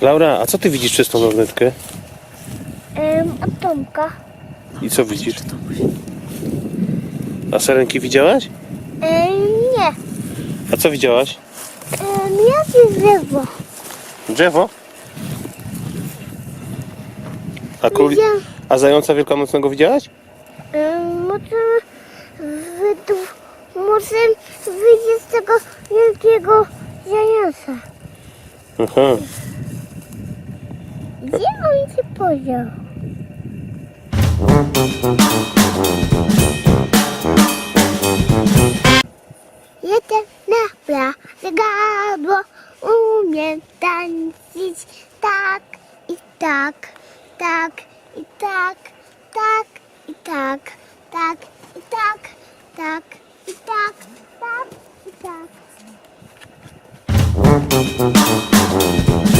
Laura, a co ty widzisz przez tą lornetkę? Um, od Tomka. I co widzisz? A sarenki widziałaś? Um, nie. A co widziałaś? Um, jakie drzewo? Drzewo? A, króli... Widziałam. A zająca wielkanocnego widziałaś? Um, może wydu... Może wyjdzie z tego wielkiego zająca. Aha. Gdzie on się podział? Jeden na plaży gardło umiem tańczyć tak i tak, tak i tak, tak i tak, tak i tak.